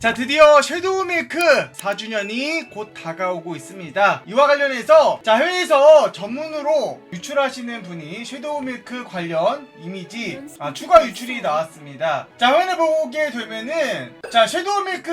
자 드디어 섀도우 밀크 4주년이 곧 다가오고 있습니다. 이와 관련해서 자 해외에서 전문으로 유출하시는 분이 섀도우 밀크 관련 이미지 아, 추가 유출이 나왔습니다. 자 화면을 보게 되면은 자 섀도우 밀크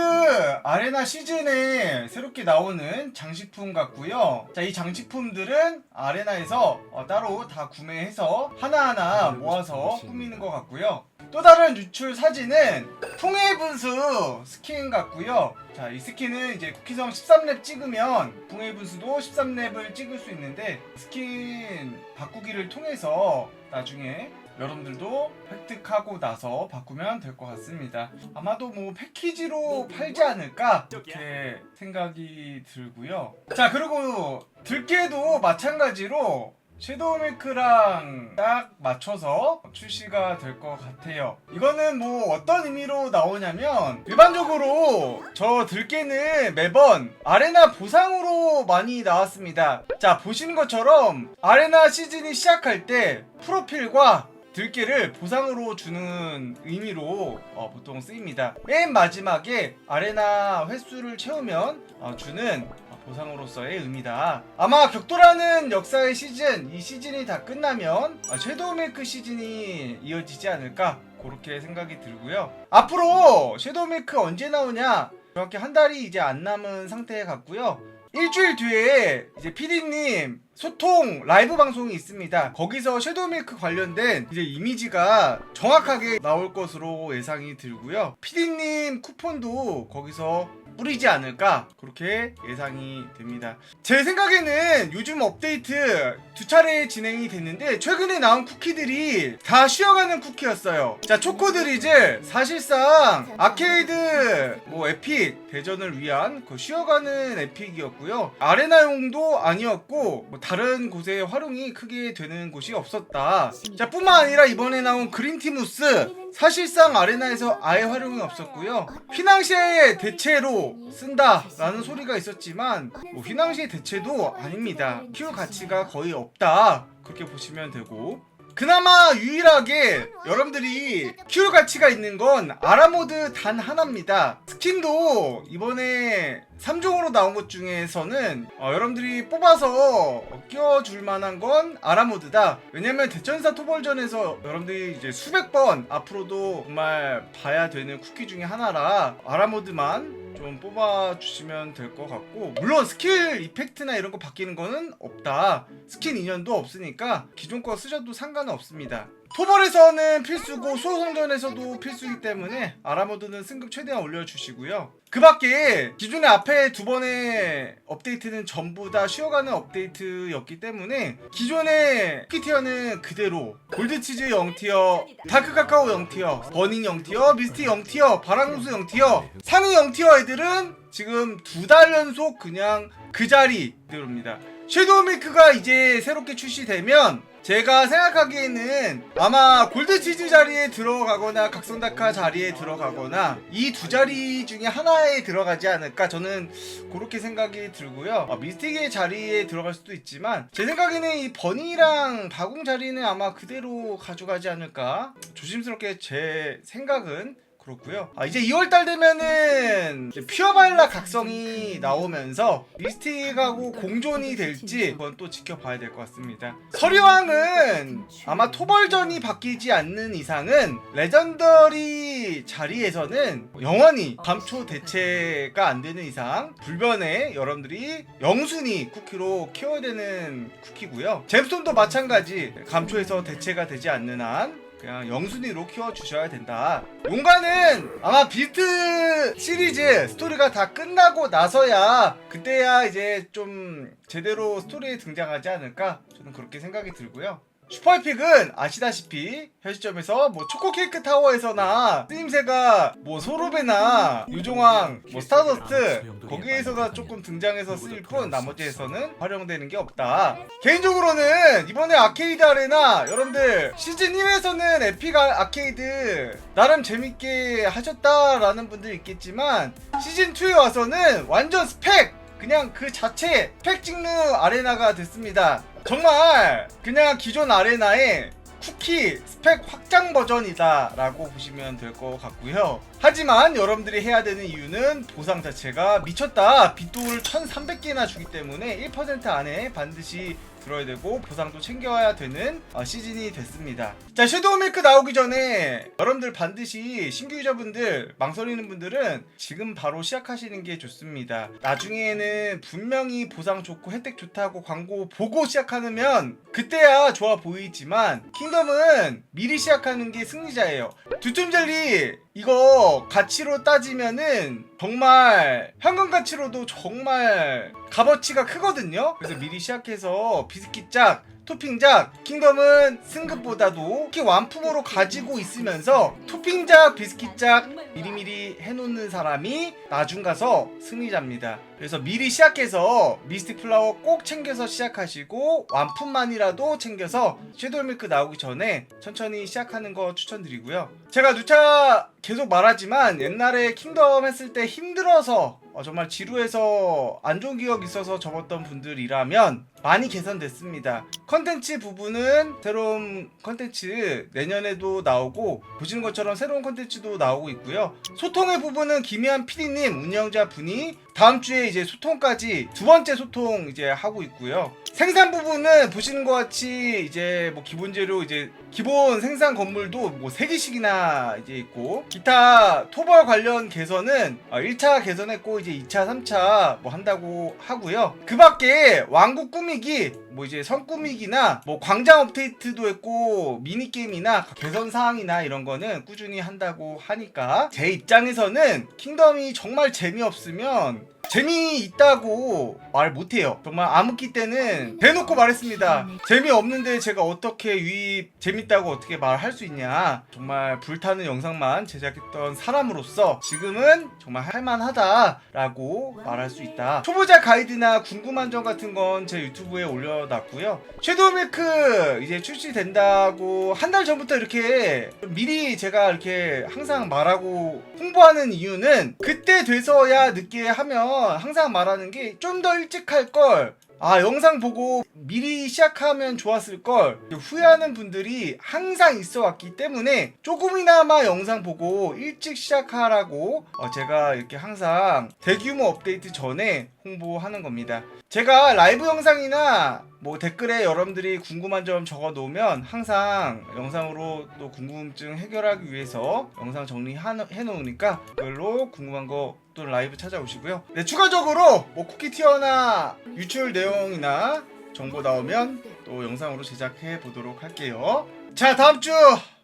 아레나 시즌에 새롭게 나오는 장식품 같고요. 자 이 장식품들은 아레나에서 어, 따로 다 구매해서 하나하나 모아서 꾸미는 것 같고요 또 다른 유출 사진은 풍의 분수 스킨 같고요. 자, 이 스킨은 이제 쿠키성 13렙 찍으면 풍의 분수도 13렙을 찍을 수 있는데 스킨 바꾸기를 통해서 나중에 여러분들도 획득하고 나서 바꾸면 될 것 같습니다. 아마도 뭐 패키지로 팔지 않을까 이렇게 생각이 들고요. 자, 그리고 들깨도 마찬가지로 섀도우 밀크랑 딱 맞춰서 출시가 될 것 같아요. 이거는 뭐 어떤 의미로 나오냐면 일반적으로 저 들깨는 매번 아레나 보상으로 많이 나왔습니다. 자 보시는 것처럼 아레나 시즌이 시작할 때 프로필과 들깨를 보상으로 주는 의미로 어, 보통 쓰입니다. 맨 마지막에 아레나 횟수를 채우면 어, 주는 보상으로서의 의미다. 아마 격돌하는 역사의 시즌, 이 시즌이 다 끝나면 아, 섀도우 밀크 시즌이 이어지지 않을까 그렇게 생각이 들고요. 앞으로 섀도우 밀크 언제 나오냐? 정확히 한 달이 이제 안 남은 상태에 갔고요. 일주일 뒤에 이제 PD님 소통 라이브 방송이 있습니다. 거기서 섀도우 밀크 관련된 이제 이미지가 정확하게 나올 것으로 예상이 들고요. PD님 쿠폰도 거기서 뿌리지 않을까 그렇게 예상이 됩니다. 제 생각에는 요즘 업데이트 두 차례 진행이 됐는데 최근에 나온 쿠키들이 다 쉬어가는 쿠키였어요. 자 초코드리즈 사실상 아케이드 뭐 에픽 대전을 위한 그 쉬어가는 에픽이었고요. 아레나용도 아니었고 뭐 다른 곳에 활용이 크게 되는 곳이 없었다. 자 뿐만 아니라 이번에 나온 그린티무스 사실상 아레나에서 아예 활용이 없었고요. 휘낭시에 대체로 쓴다라는 소리가 있었지만 뭐 휘낭시의 대체도 아닙니다. 키울 가치가 거의 없다 그렇게 보시면 되고 그나마 유일하게 여러분들이 키울 가치가 있는 건 아라모드 단 하나입니다. 스킨도 이번에 3종으로 나온 것 중에서는 어, 여러분들이 뽑아서 끼워줄 만한 건 아라모드다. 왜냐면 대천사 토벌전에서 여러분들이 이제 수백 번 앞으로도 정말 봐야 되는 쿠키 중에 하나라 아라모드만 좀 뽑아주시면 될 것 같고 물론 스킬 이펙트나 이런 거 바뀌는 거는 없다. 스킨 인연도 없으니까 기존 거 쓰셔도 상관은 없습니다. 토벌에서는 필수고 수호성전에서도 필수이기 때문에 아라모드는 승급 최대한 올려주시고요. 그 밖에 기존의 앞에 두 번의 업데이트는 전부 다 쉬어가는 업데이트였기 때문에 기존의 쿠키티어는 그대로 골드치즈 0티어, 다크카카오 0티어, 버닝 0티어, 미스티 0티어, 바람공수 0티어, 상위 0티어 애들은 지금 두 달 연속 그냥 그 자리 그대로입니다. 섀도우 밀크가 이제 새롭게 출시되면 제가 생각하기에는 아마 골드치즈 자리에 들어가거나 각성다카 자리에 들어가거나 이 두 자리 중에 하나에 들어가지 않을까 저는 그렇게 생각이 들고요. 아, 미스틱의 자리에 들어갈 수도 있지만 제 생각에는 이 버니랑 바궁 자리는 아마 그대로 가져가지 않을까? 조심스럽게 제 생각은 그렇고요. 아 이제 2월달 되면은 퓨어바일라 각성이 나오면서 미스틱하고 공존이 될지 그건 또 지켜봐야 될 것 같습니다. 서류왕은 아마 토벌전이 바뀌지 않는 이상은 레전더리 자리에서는 영원히 감초 대체가 안 되는 이상 불변에 여러분들이 영순위 쿠키로 키워야 되는 쿠키고요. 잼스톤도 마찬가지 감초에서 대체가 되지 않는 한 그냥 영순위로 키워주셔야 된다. 용가는 아마 비트 시리즈 스토리가 다 끝나고 나서야 그때야 이제 좀 제대로 스토리에 등장하지 않을까 저는 그렇게 생각이 들고요. 슈퍼에픽은 아시다시피 현 시점에서 뭐 초코케이크 타워에서나 쓰임새가 뭐 소로베나 유종왕 뭐 스타더스트 거기에서나 조금 등장해서 쓰일 뿐 나머지에서는 활용되는 게 없다. 개인적으로는 이번에 아케이드 아레나 여러분들 시즌 1에서는 에픽 아- 아케이드 나름 재밌게 하셨다라는 분들 있겠지만 시즌 2에 와서는 완전 스펙! 그냥 그 자체 스펙 찍는 아레나가 됐습니다 정말 그냥 기존 아레나에 쿠키 스펙 확장 버전이다라고 보시면 될 것 같고요. 하지만 여러분들이 해야 되는 이유는 보상 자체가 미쳤다. 빗돌을 1,300개나 주기 때문에 1% 안에 반드시 들어야 되고 보상도 챙겨야 되는 어, 시즌이 됐습니다. 자 섀도우 밀크 나오기 전에 여러분들 반드시 신규 유저분들 망설이는 분들은 지금 바로 시작하시는 게 좋습니다. 나중에는 분명히 보상 좋고 혜택 좋다고 광고 보고 시작하면 그때야 좋아 보이지만 킹덤은 미리 시작하는 게 승리자예요. 두툼 젤리 이거 가치로 따지면은 정말 현금 가치로도 정말 값어치가 크거든요. 그래서 미리 시작해서 비스킷 짝 토핑작 킹덤은 승급보다도 특히 완품으로 가지고 있으면서 토핑작 비스킷작 미리미리 해놓는 사람이 나중 가서 승리자입니다. 그래서 미리 시작해서 미스틱 플라워 꼭 챙겨서 시작하시고 완품만이라도 챙겨서 섀도우 밀크 나오기 전에 천천히 시작하는 거 추천드리고요. 제가 누차 계속 말하지만 옛날에 킹덤 했을 때 힘들어서 어, 정말 지루해서 안 좋은 기억 있어서 접었던 분들이라면 많이 개선됐습니다. 컨텐츠 부분은 새로운 컨텐츠 내년에도 나오고 보시는 것처럼 새로운 컨텐츠도 나오고 있고요. 소통의 부분은 김희한 PD님 운영자 분이 다음 주에 이제 소통까지 두 번째 소통 이제 하고 있고요. 생산 부분은 보시는 것 같이 이제 뭐 기본 재료 이제 기본 생산 건물도 뭐 3개씩이나 이제 있고 기타 토벌 관련 개선은 1차 개선했고 이제 2차 3차 뭐 한다고 하고요 그 밖에 왕국 꾸미기 뭐 이제 성 꾸미기나 뭐 광장 업데이트도 했고 미니게임이나 개선 사항이나 이런 거는 꾸준히 한다고 하니까 제 입장에서는 킹덤이 정말 재미없으면 moment. 재미있다고 말 못해요. 정말 암흑기 때는 대놓고 말했습니다. 재미없는데 제가 어떻게 유입 재밌다고 어떻게 말할 수 있냐. 정말 불타는 영상만 제작했던 사람으로서 지금은 정말 할만하다라고 말할 수 있다. 초보자 가이드나 궁금한 점 같은 건 제 유튜브에 올려놨고요. 섀도우 밀크 이제 출시된다고 한 달 전부터 이렇게 미리 제가 이렇게 항상 말하고 홍보하는 이유는 그때 돼서야 늦게 하면 항상 말하는 게 좀 더 일찍 할 걸. 아 영상 보고 미리 시작하면 좋았을 걸 후회하는 분들이 항상 있어 왔기 때문에 조금이나마 영상 보고 일찍 시작하라고 어, 제가 이렇게 항상 대규모 업데이트 전에 홍보하는 겁니다. 제가 라이브 영상이나 뭐 댓글에 여러분들이 궁금한 점 적어 놓으면 항상 영상으로 또 궁금증 해결하기 위해서 영상 정리해 놓으니까 그걸로 궁금한 거 또 라이브 찾아오시고요. 네, 추가적으로 뭐 쿠키 티어나 유출 내용이나 정보 나오면 또 영상으로 제작해 보도록 할게요. 자, 다음 주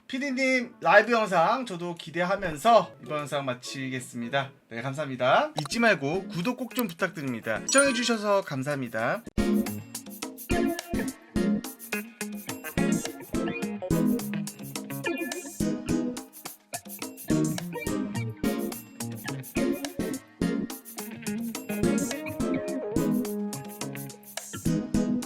피디님 라이브 영상 저도 기대하면서 이번 영상 마치겠습니다. 네, 감사합니다. 잊지 말고 구독 꼭 좀 부탁드립니다. 시청해주셔서 감사합니다.